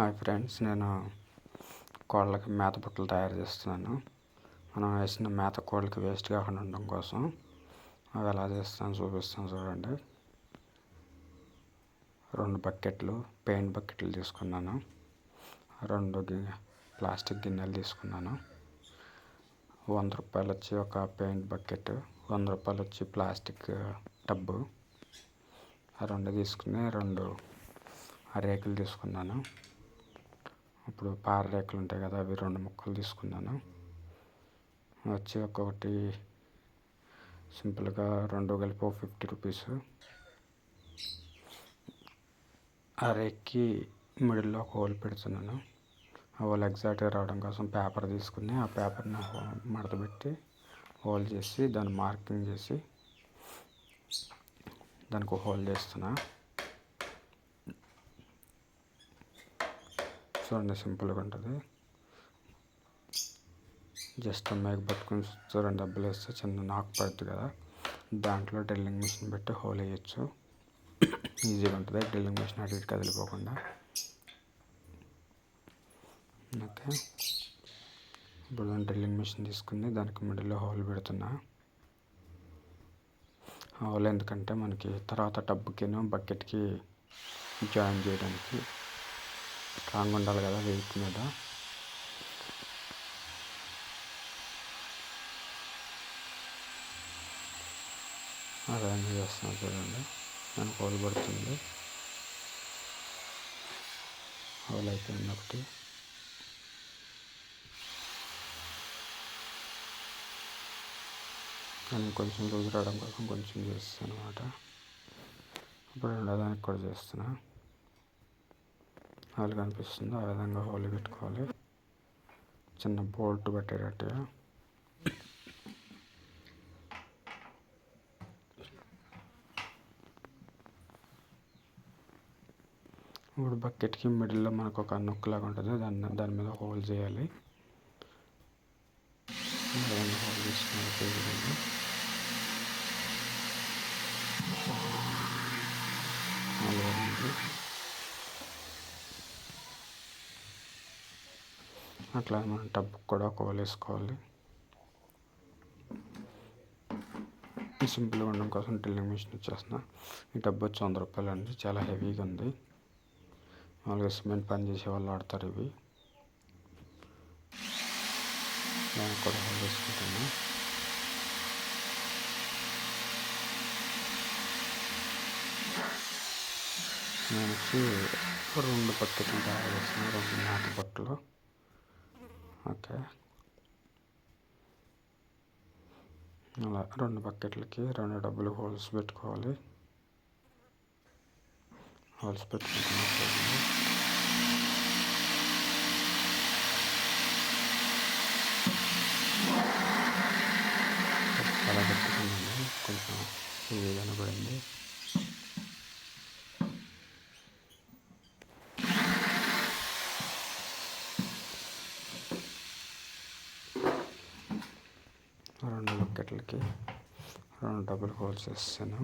Hi friends నేను కోళ్ళకి మేత బుట్టలు తయారు చేస్తున్నాను. మనం వేసిన మేత కోళ్ళకి వేస్ట్ కాకుండా ఉండడం కోసం అవి ఎలా చేస్తాను చూపిస్తాను చూడండి. రెండు బకెట్లు పెయింట్ బకెట్లు తీసుకున్నాను. రెండు ప్లాస్టిక్ గిన్నెలు తీసుకున్నాను. వంద రూపాయలు వచ్చి ఒక పెయింట్ బకెట్ వంద రూపాయలు వచ్చి ప్లాస్టిక్ టబ్బు. ఆ రెండు తీసుకుని రెండు రేకులు తీసుకున్నాను. ఇప్పుడు పారరేకులు ఉంటాయి కదా అవి రెండు ముక్కలు తీసుకున్నాను. వచ్చి ఒక్కొక్కటి సింపుల్గా రెండు కలిపి ఓ ఫిఫ్టీ రూపీస్. ఆ రేక్కి మిడిల్లో ఒక హోల్ పెడుతున్నాను. ఆ హోల్ ఎగ్జాక్ట్గా రావడం కోసం పేపర్ తీసుకుని ఆ పేపర్ని మడతపెట్టి హోల్ చేసి దాన్ని మార్కింగ్ చేసి దానికి హోల్ చేస్తున్నా. చూడండి సింపుల్గా ఉంటుంది. జస్ట్ మేక పట్టుకుని చూడండి డబ్బులు వేస్తే చిన్న నాక్ పడుతుంది కదా. దాంట్లో డ్రిల్లింగ్ మిషన్ పెట్టి హోల్ వేయచ్చు. ఈజీగా ఉంటుంది డ్రిల్లింగ్ మిషన్ అటు ఇటు కదిలిపోకుండా ఓకే. ఇప్పుడు డ్రిల్లింగ్ మిషన్ తీసుకుని దానికి మిడిల్లో హోల్ పెడుతున్నా. హోల్ ఎందుకంటే మనకి తర్వాత టబ్బుకిను బకెట్కి జాయిన్ చేయడానికి స్ట్రాంగ్ ఉండాలి కదా వెయిట్ మీద. అదే చేస్తున్నా చూడండి. దానికి హోల్ పడుతుంది హోల్ అయిపోయింది ఒకటి. నేను కొంచెం రోజు రావడం కోసం కొంచెం చేస్తాను అనమాట ఇప్పుడు ఉండడానికి కూడా చేస్తున్నా. హాల్ కనిపిస్తుంది. ఆ విధంగా హోల్ పెట్టుకోవాలి. చిన్న బోల్ట్ పెట్టేటట్టుగా ఇప్పుడు బకెట్కి మిడిల్లో మనకు ఒక నొక్కులాగా ఉంటుంది. దాన్ని దాని మీద హోల్ చేయాలి. హోల్ చేసుకుని చేయాలి అలాగే అట్లా మనం టబ్ కూడా కోలేసుకోవాలి. వేసుకోవాలి సింపుల్గా ఉండడం కోసం డ్రిల్లింగ్ మిషన్ ఇచ్చేస్తున్నా ఈ టబ్ వచ్చి వంద రూపాయలు అండి. చాలా హెవీగా ఉంది. మామూలుగా సిమెంట్ పని చేసే వాళ్ళు ఆడతారు ఇవి. దానికి కూడా హోల్ వేసుకుంటాను నేను వచ్చి రెండు పట్టుకుంటా రెండు నాటు బట్టలు. ఓకే. అలా రెండు బకెట్లకి రెండు డబ్బులు హోల్స్ పెట్టుకోవాలి. హోల్స్ పెట్టుకుంటున్నాం అలా పెట్టుకున్నాము కొంచెం ఇది కనబడింది రెండు బకెట్లకి రెండు డబుల్ హోల్స్ వేస్తాను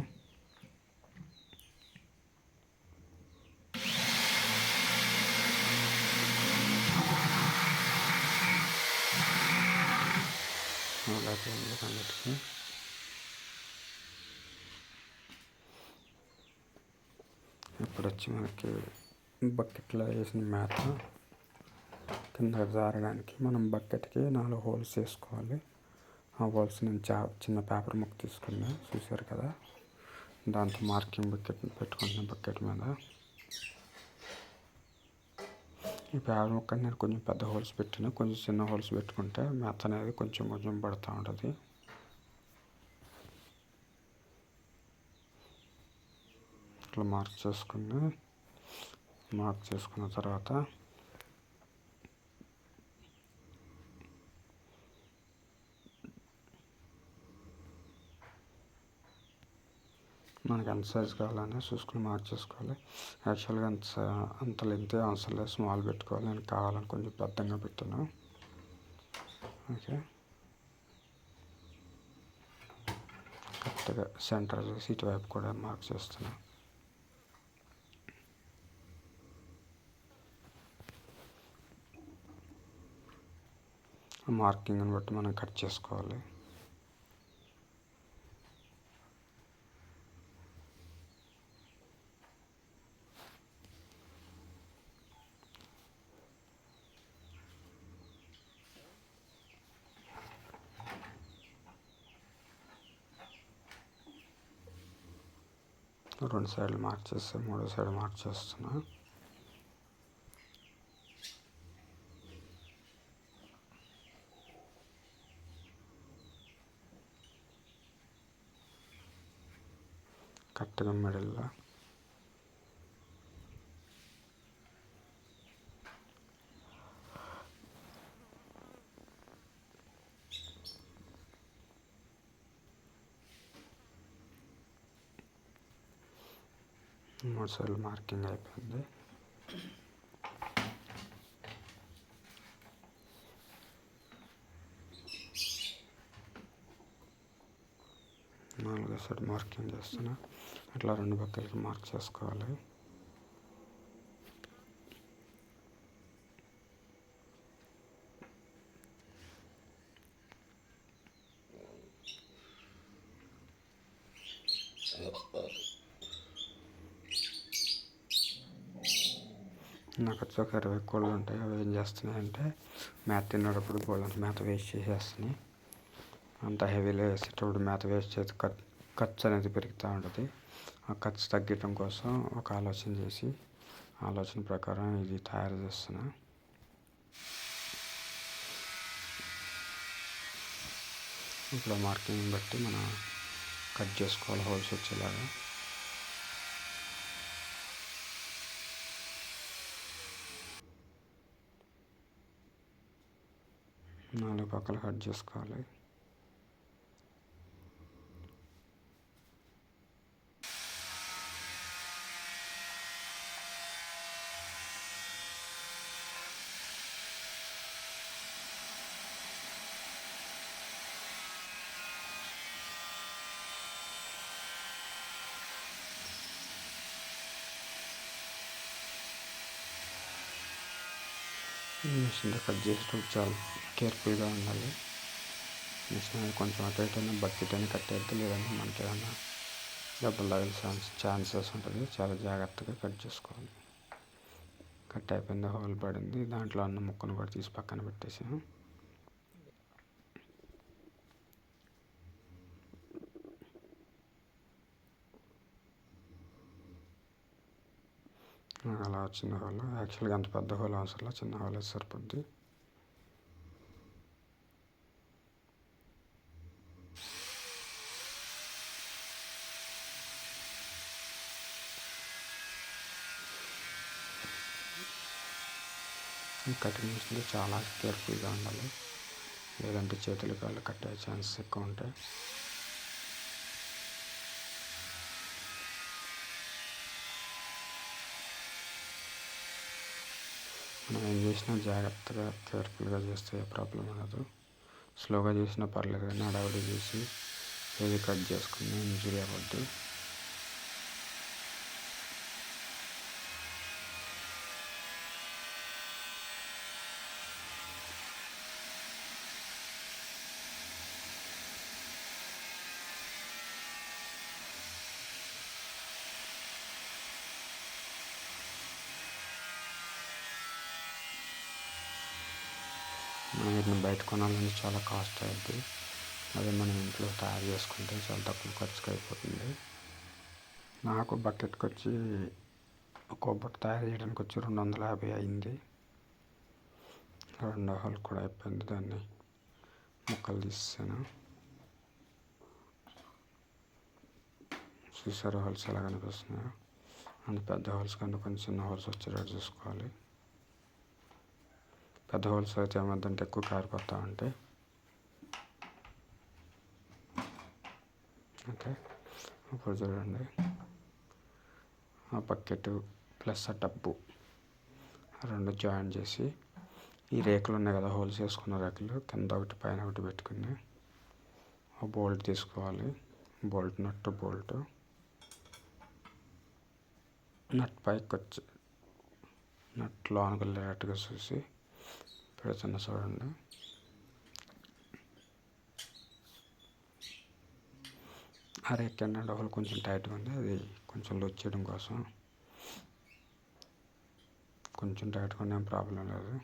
అలాగే అన్నిటికీ ఇప్పుడు వచ్చి మనకి బకెట్లో వేసిన మేత కింద జారడానికి మనం బకెట్కి నాలుగు హోల్స్ వేసుకోవాలి ఆ హోల్స్ నేను చా చిన్న పేపర్ ముక్క తీసుకున్నా చూశారు కదా? దాంతో మార్కింగ్ బకెట్ పెట్టుకుంటున్నాను బకెట్ మీద. ఈ పేపర్ ముక్క నేను కొంచెం పెద్ద హోల్స్ పెట్టిన కొంచెం చిన్న హోల్స్ పెట్టుకుంటే మెత్త అనేది కొంచెం కొంచెం పడుతూ ఉంటుంది. ఇట్లా మార్క్ చేసుకుని మార్క్ చేసుకున్న తర్వాత మనకి ఎంత సైజు కావాలని చూసుకుని మార్క్ చేసుకోవాలి యాక్చువల్గా అంత అంత లెంత్ అవసరం లేదు. స్మాల్ పెట్టుకోవాలి. నేను కావాలని కొంచెం పెద్దగా పెట్టాను ఓకే కరెక్ట్గా సెంటర్ చేసి ఇటువైపు కూడా మార్క్ చేస్తున్నాను మార్కింగ్ని బట్టి మనం కట్ చేసుకోవాలి. రెండు సైడ్లు మార్క్ చేస్తే మూడో సైడ్ మార్క్ చేస్తున్నా కరెక్ట్గా మిడిల్లో మూడు సార్లు మార్కింగ్ అయిపోయింది. నాలుగో సైడ్ మార్కింగ్ చేస్తున్నా. అట్లా రెండు పక్కలకి మార్క్ చేసుకోవాలి. నాకు ఒక ఇరవై కోళ్ళు ఉంటాయి. అవి ఏం చేస్తున్నాయంటే మేత తినేటప్పుడు కోళ్ళంత మేత వేస్ట్ చేసేస్తున్నాయి. అంత హెవీలో వేసేటప్పుడు మేత వేస్ట్ చేసి ఖర్చు అనేది పెరుగుతూ ఉంటుంది. ఆ ఖర్చు తగ్గటం కోసం ఒక ఆలోచన చేసి ఆలోచన ప్రకారం ఇది తయారు చేస్తున్నా. ఇప్పుడు మార్కింగ్ బట్టి మనం కట్ చేసుకోవాలి హోల్స్ వచ్చేలాగా. నాలుగు పక్కల కట్ చేసుకోవాలి. మిషన్తో కట్ చేసేటప్పుడు చాలా కేర్ఫుల్గా ఉండాలి. మిషన్ కొంచెం అటు ఇటు అయినా కట్ అవుతుంది లేదంటే మనకి ఏదైనా దెబ్బలు తగిలే ఛాన్స్ ఛాన్సెస్ ఉంటుంది. చాలా జాగ్రత్తగా కట్ చేసుకోవాలి. కట్ అయిపోయింది హోల్ పడింది. దాంట్లో అన్న ముక్కను కూడా తీసి పక్కన పెట్టేసాను. అలా చిన్న హోల్ యాక్చువల్గా అంత పెద్ద హోల్ అవసరం చిన్న హోల్ అయితే సరిపోద్ది కటింగ్ మిషన్లో చాలా కేర్ఫుల్గా ఉండాలి. లేదంటే చేతులు కాళ్ళు కట్టే ఛాన్సెస్ ఎక్కువ ఉంటాయి. మనం ఏం చేసినా జాగ్రత్తగా కేర్ఫుల్గా చేస్తే ఏ ప్రాబ్లం ఉండదు. స్లోగా చేసినా పర్లేదు కానీ హడావిడి చేసి ఏది కట్ చేసుకుని ఇంజురీ అవ్వద్దు. బయట కొనాలంటే చాలా కాస్ట్ అవుతుంది అదే మనం ఇంట్లో తయారు చేసుకుంటే చాలా తక్కువ ఖర్చుకి అయిపోతుంది నాకు బకెట్కి వచ్చి కొబ్బరి తయారు చేయడానికి వచ్చి రెండు వందల యాభై అయింది. రెండో హాల్ కూడా అయిపోయింది దాన్ని. ముక్కలు తీసాను చూసారు హాల్స్ ఎలా కనిపిస్తున్నాయో? అంత పెద్ద హాల్స్ కన్నా కొంచెం చిన్న హాల్స్ వచ్చేటట్టు చూసుకోవాలి. పెద్ద హోల్స్ అయితే ఏమవుతుందంటే ఎక్కువ కారిపోతూ ఉంటాయి ఓకే. ఇప్పుడు చూడండి. ఆ బకెట్ ప్లస్ ఆ టబ్బు. రెండు జాయిన్ చేసి ఈ రేకులు ఉన్నాయి కదా హోల్స్ వేసుకున్న రేకులు కింద ఒకటి పైన ఒకటి పెట్టుకుని ఆ బోల్ట్ తీసుకోవాలి. బోల్ట్ నట్టు బోల్ట్. నట్ పైకి వచ్చి నట్ లోనకు వెళ్ళేటట్టుగా చూసి చిన్న చూడండి అరే కింద డబ్బులు కొంచెం టైట్గా ఉంది అది కొంచెం లూజ్ చేయడం కోసం. కొంచెం టైట్గా ఉన్న ప్రాబ్లం లేదు.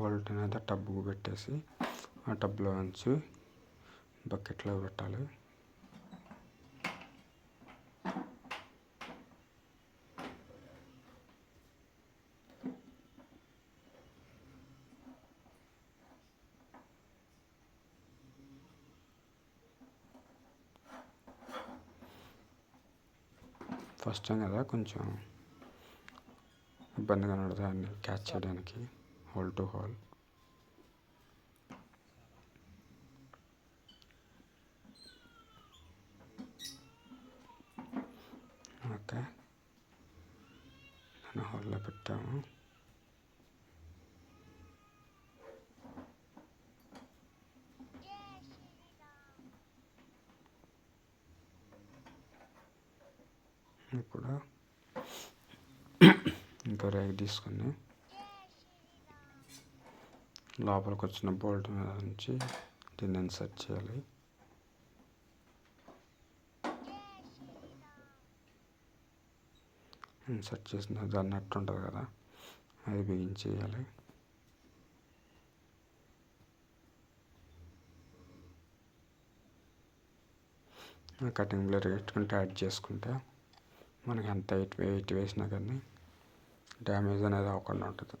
బోల్ట్ అనేది టబ్కు పెట్టేసి ఆ టబ్లో ఉంచి. బకెట్లో పెట్టాలి. ఫస్ట్ టైం కదా కొంచెం ఇబ్బందిగా ఉంటుంది దాన్ని క్యాచ్ చేయడానికి. హోల్ టు హోల్ ఓకే దాన్ని హోల్లో పెట్టాము ఇప్పుడు ఇంకో రేక్ తీసుకుని లోపలికి వచ్చిన బోల్ట్ మీద నుంచి దీన్ని ఇన్సర్ట్ చేయాలి. ఇన్సర్ట్ చేసిన దాన్ని నట్టు ఉంటుంది కదా అది బిగించేయాలి కటింగ్ బ్లేడ్ పెట్టుకుంటే యాడ్ చేసుకుంటే మనకి ఎంత ఎయిట్ ఎయిట్ వేసినా కానీ డ్యామేజ్ అనేది అవ్వకుండా ఉంటుంది.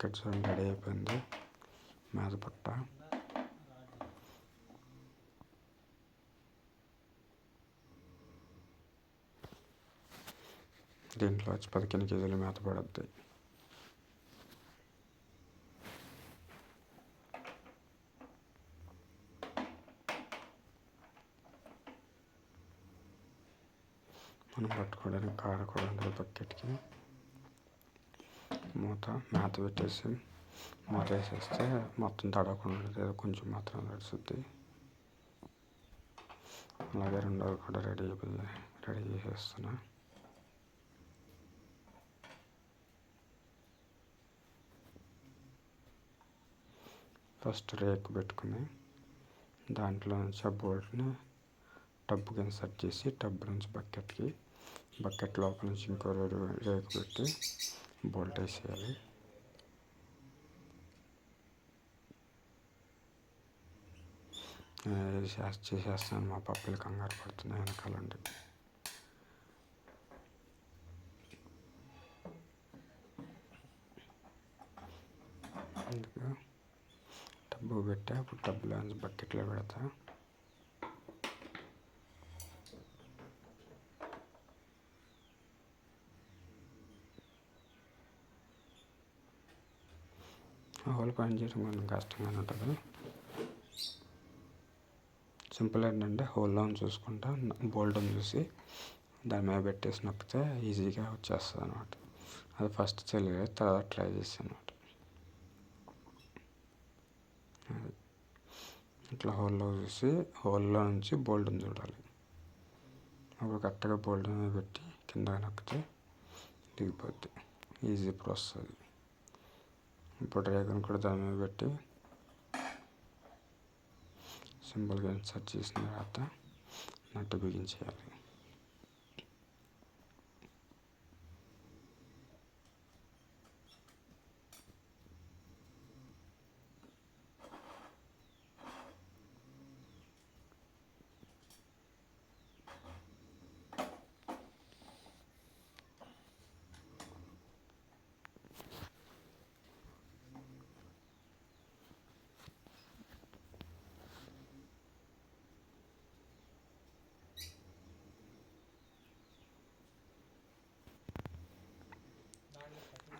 బకెట్స్ రెడీ అయిపోయింది. మేత పుట్ట. దీంట్లో వచ్చి పదిహేను కేజీలు మేత పడుద్ది. మనం పట్టుకోవడానికి కాడ కూడా ఉంటుంది బకెట్కి. మూత మేత పెట్టేసి మూత వేసేస్తే మొత్తం తడవకుండా ఏదో కొంచెం మాత్రం తడుస్తుంది. అలాగే రెండోది కూడా రెడీ అయిపోయి రెడీ చేసేస్తున్నా. ఫస్ట్ రేక్ పెట్టుకుని దాంట్లో నుంచి ఆ బోల్ట్ని టబ్ కింద సెట్ చేసి టబ్ నుంచి బకెట్కి బకెట్ లోపల నుంచి ఇంకో రేకు పెట్టి బోల్ట్ వేసేయాలి చేసేస్తాను మా పప్పులు కంగారు పడుతున్నాయి వెనకాలండి అందుకు టబ్బు పెట్టా ఇప్పుడు టబ్బులో బకెట్లో పెడతా హోల్ పని చేయడం కొంచెం కష్టంగానే ఉంటుంది సింపుల్ ఏంటంటే హోల్లో చూసుకుంటా బోల్ట్ని చూసి దాని మీద పెట్టేసి నొక్కితే ఈజీగా వచ్చేస్తుంది అనమాట అది ఫస్ట్ తెలియదు తర్వాత ట్రై చేస్తాను అనమాట ఇట్లా హోల్లో చూసి హోల్లో నుంచి బోల్ట్ని చూడాలి. అప్పుడు కరెక్ట్గా బోల్ట్ పెట్టి కింద నొక్కితే దిగిపోద్ది. ఈజీ ప్రాసెస్ అది. ఇప్పుడు రేగన్ కూడా దాని మీద పెట్టి సింపుల్గా ఇన్సర్ట్ చేసిన తర్వాత నట్టు బిగించేయాలి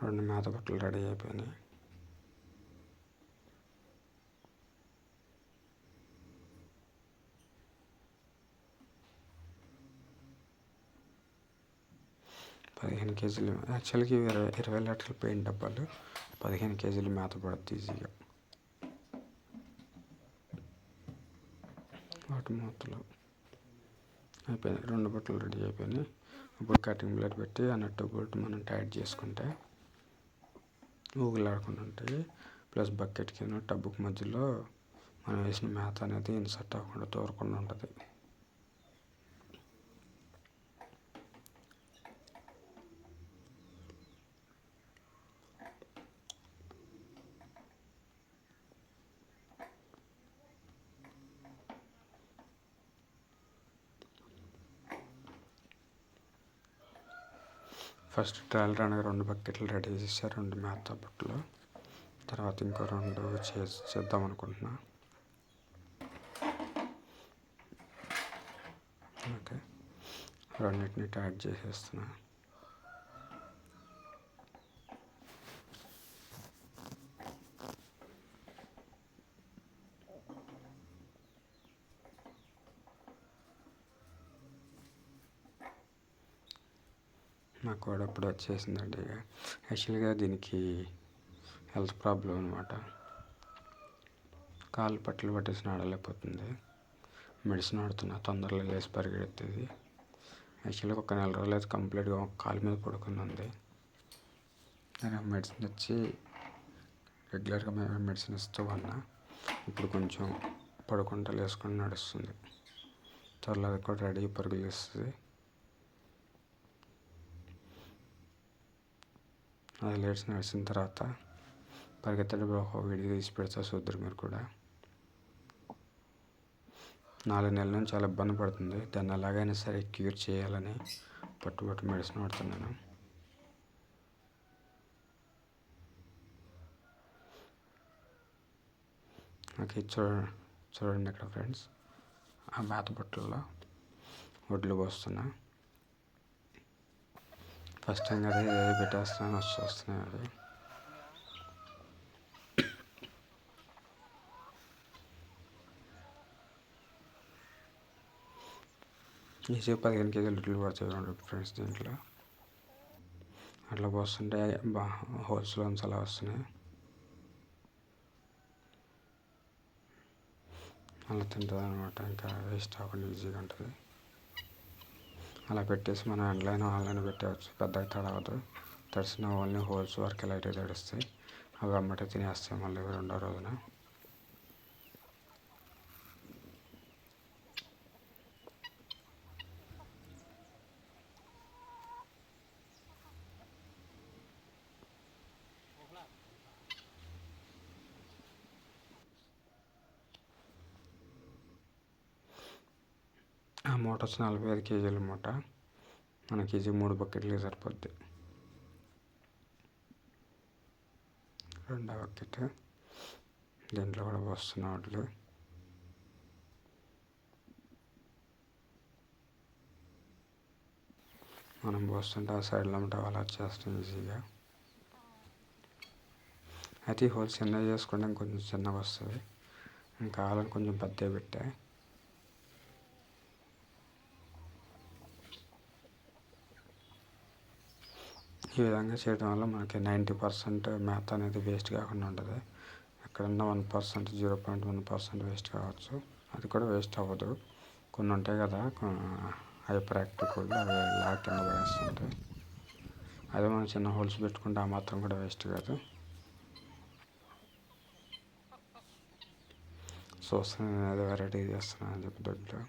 రెండు మేత బట్టలు రెడీ అయిపోయినాయి. పదిహేను కేజీలు యాక్చువల్గా ఇరవై ఇరవై లీటర్ల పెయింట్ డబ్బాలు. పదిహేను కేజీలు మేత పడుతుంది ఈజీగా. వాటి మూతలు అయిపోయింది రెండు బట్టలు రెడీ అయిపోయినాయి. ఇప్పుడు కటింగ్ బ్లేడ్ పెట్టి ఆ నట్టు బోల్ట్ మనం టైట్ చేసుకుంటే ఊగులాడకుండా ఉంటాయి ప్లస్ బకెట్ కింద టబ్బుకి మధ్యలో మనం వేసిన మేత అనేది ఇన్సర్ట్ అవ్వకుండా తోరకుండా ఉంటుంది. ఫస్ట్ ట్రైలర్ అనగా రెండు బకెట్లు రెడీ చేశారు రెండు మేత బుట్టలు తర్వాత ఇంకో రెండు చేసి చేద్దాం అనుకుంటున్నా. ఓకే. రెండింటిని యాడ్ చేసేస్తున్నా నాకు కూడా ఇప్పుడు వచ్చేసిందండి యాక్చువల్గా దీనికి హెల్త్ ప్రాబ్లం అనమాట కాళ్ళు పట్టలు పట్టేసి ఆడలేకపోతుంది మెడిసిన్ ఆడుతున్నా తొందరలో లేచి పరిగెడుతుంది. యాక్చువల్గా ఒక నెల రోజులు అయితే కంప్లీట్గా ఒక కాలు మీద పడుకుని ఉంది. నేను మెడిసిన్ వచ్చి రెగ్యులర్గా మేము మెడిసిన్ ఇస్తూ ఉన్నా. ఇప్పుడు కొంచెం పడుకుంటా లేసుకొని నడుస్తుంది. త్వరలో అది కూడా రెడీ పరుగులు ఇస్తుంది అది లేట్స్ నడిచిన తర్వాత పరిగెత్తడం ఒక వీడియో తీసి పెడతా చూద్దరు మీరు కూడా. నాలుగు నెలల నుంచి చాలా ఇబ్బంది పడుతుంది. దాన్ని ఎలాగైనా సరే క్యూర్ చేయాలని పట్టుబట్టు మెడిసిన్ వాడుతున్నాను. నాకు చూడ చూడండి ఇక్కడ ఫ్రెండ్స్. ఆ మేత బట్టల్లో వడ్లు పోస్తున్నా. ఫస్ట్ టైం కదా ఏది పెట్టేస్తున్నాను వచ్చి వస్తున్నాయి అవి ఈజీ పదిహేను కేజీలు వడ్లు పడతాయి రెండు ఫ్రెండ్స్ దీంట్లో. అట్లా పోస్తుంటే బా హోల్స్లో అలా వస్తున్నాయి. అలా తింటుంది అనమాట ఇంకా వేస్ట్ అవ్వకుండా ఈజీగా ఉంటుంది. అలా పెట్టేసి మనం ఎండ్లైన్ ఆన్లైన్ పెట్టవచ్చు పెద్దగా తడవదు తడిసిన ఓన్లీ హోల్స్ వరకు లైట్గా తడుస్తాయి అవి అమ్మటే తినేస్తాయి మళ్ళీ రెండో రోజున ఆ మూట వచ్చి నలభై ఐదు కేజీల మూట మన కేజీ మూడు బకెట్లకి సరిపోద్ది. రెండో బకెట్. దీంట్లో కూడా వస్తున్న వాటిలో. మనం పోస్తుంటే ఆ సైడ్లో ఉంటే అలా వచ్చేస్తాం ఈజీగా. అయితే ఈ హోల్ చిన్నవి చేసుకుంటే కొంచెం చిన్నగా వస్తుంది. ఇంకా కావాలని కొంచెం పెద్దవి పెట్టా. ఈ విధంగా చేయడం వల్ల మనకి నైంటీ పర్సెంట్ మేత అనేది వేస్ట్ కాకుండా ఉంటుంది. ఎక్కడన్నా one percent zero point one percent waste కావచ్చు. అది కూడా వేస్ట్ అవ్వదు. కొన్ని ఉంటాయి కదా అవి ప్రాక్టికల్ అవి లా కింద వేస్తుంటాయి అదే మనం చిన్న హోల్స్ పెట్టుకుంటే ఆ మాత్రం కూడా వేస్ట్ కాదు. సో నేను ఏదో వెరైటీ చేస్తున్నాను అని చెప్పి దొడ్లో.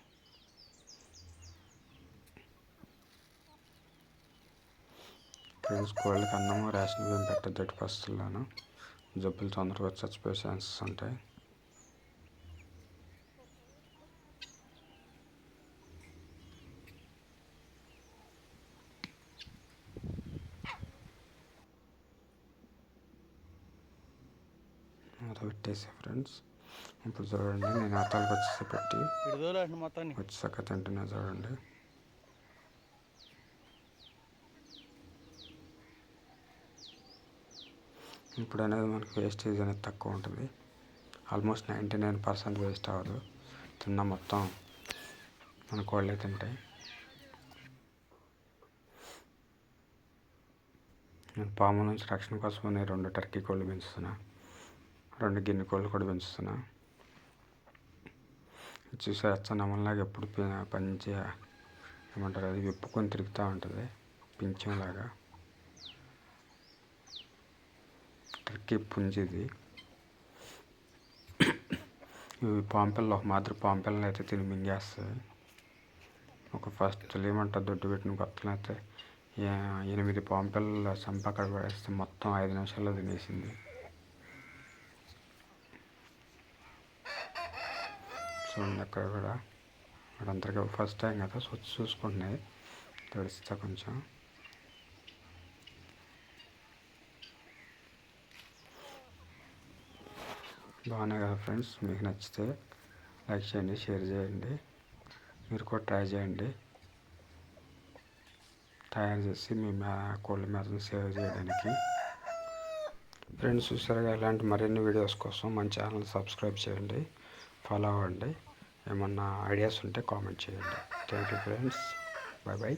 ఫ్రెండ్స్ కోళ్ళకి అన్నము రేషన్ బియ్యం పెట్టద్దు ఎట్టి పరిస్థితుల్లోనూ. జబ్బులు తొందరగా వచ్చి చచ్చిపోయే ఛాన్సెస్ ఉంటాయి. అది పెట్టేసి ఫ్రెండ్స్. ఇప్పుడు చూడండి నేను అతలకు వచ్చేసి పెట్టి వచ్చాక తింటున్నా చూడండి. ఇప్పుడు అనేది మనకి వేస్టేజ్ అనేది తక్కువ ఉంటుంది. Almost ninety nine percent waste అవ్వదు. తిన్న మొత్తం మన కోళ్ళే తింటాయి. నేను పాము నుంచి రక్షణ కోసం నేను రెండు టర్కీ కోళ్ళు పెంచుతున్నా. రెండు గిన్నె కోళ్ళు కూడా పెంచుతున్నా. చూసే అచ్చనమ్మలాగా ఎప్పుడు ప- పంచి ఏమంటారు అది విప్పుకొని తిరుగుతూ ఉంటుంది. పింఛంలాగా. టర్కీ పుంజిది. ఇవి పాంపిల్ల ఒక మాదిరి పాంపిల్లలు అయితే తిని మింగేస్తాయి ఒక ఫస్ట్ తెలియమంట దొడ్డు పెట్టిన కొత్తనైతే ఎనిమిది పాంపిల్ల చంపక్కడ పడేస్తే మొత్తం ఐదు నిమిషాల్లో తినేసింది. చూడండి అక్కడ కూడా. అక్కడంతగా ఫస్ట్ టైం కదా సో చూసుకుంటున్నాయి. తడిస్తా కొంచెం బాగున్నాయి కదా ఫ్రెండ్స్? మీకు నచ్చితే లైక్ చేయండి షేర్ చేయండి. మీరు కూడా ట్రై చేయండి. తయారు చేసి మీ మే కోళ్ళ మేతను సేవ్ చేయడానికి. ఫ్రెండ్స్ చూసారుగా ఇలాంటి మరిన్ని వీడియోస్ కోసం మన ఛానల్ సబ్స్క్రైబ్ చేయండి ఫాలో అవ్వండి. ఏమన్నా ఐడియాస్ ఉంటే కామెంట్ చేయండి. Thank you friends. Bye bye